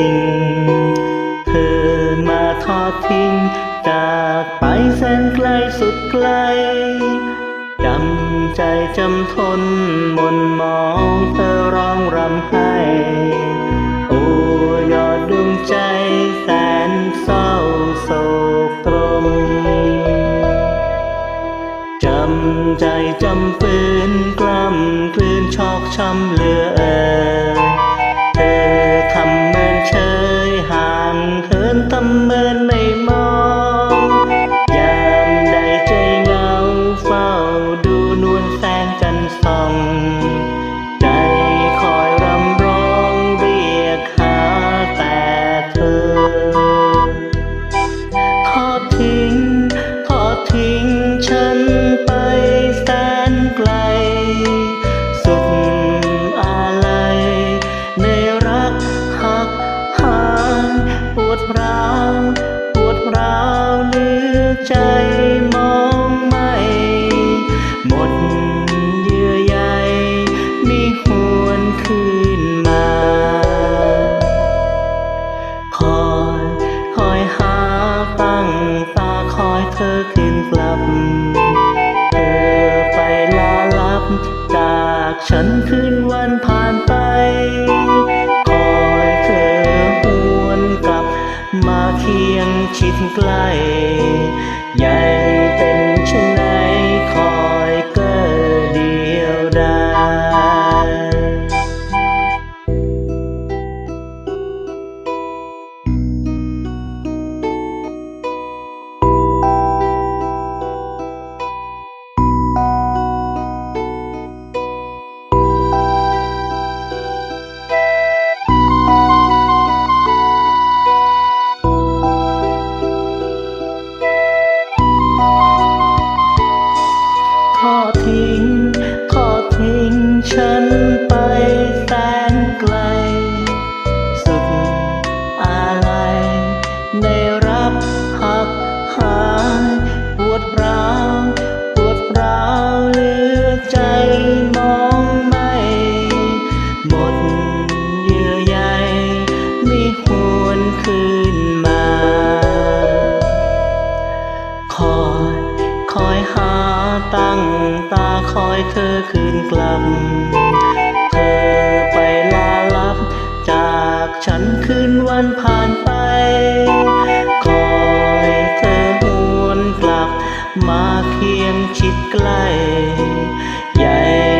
สิ่ง เธอมาทอดทิ้ง จากไปแสนไกลสุดไกลจำใจจำทนมนมองเธอร้องรำไห้โอ้ยอดดวงใจแสนเศร้าโศกตรมจำใจจำปืนกล้ำกลืนชอกช้ำเหลือ หิ ปวดร้าว ใกล้ ใจมองไม่หมดเยื่อใยไม่หวนคืนมา คอยคอยหาตั้งตาคอยเธอคืนกลับ เธอไปลาลับ จากฉันคืนวันผ่านไป มาเคียงชิดใกล้ใหญ่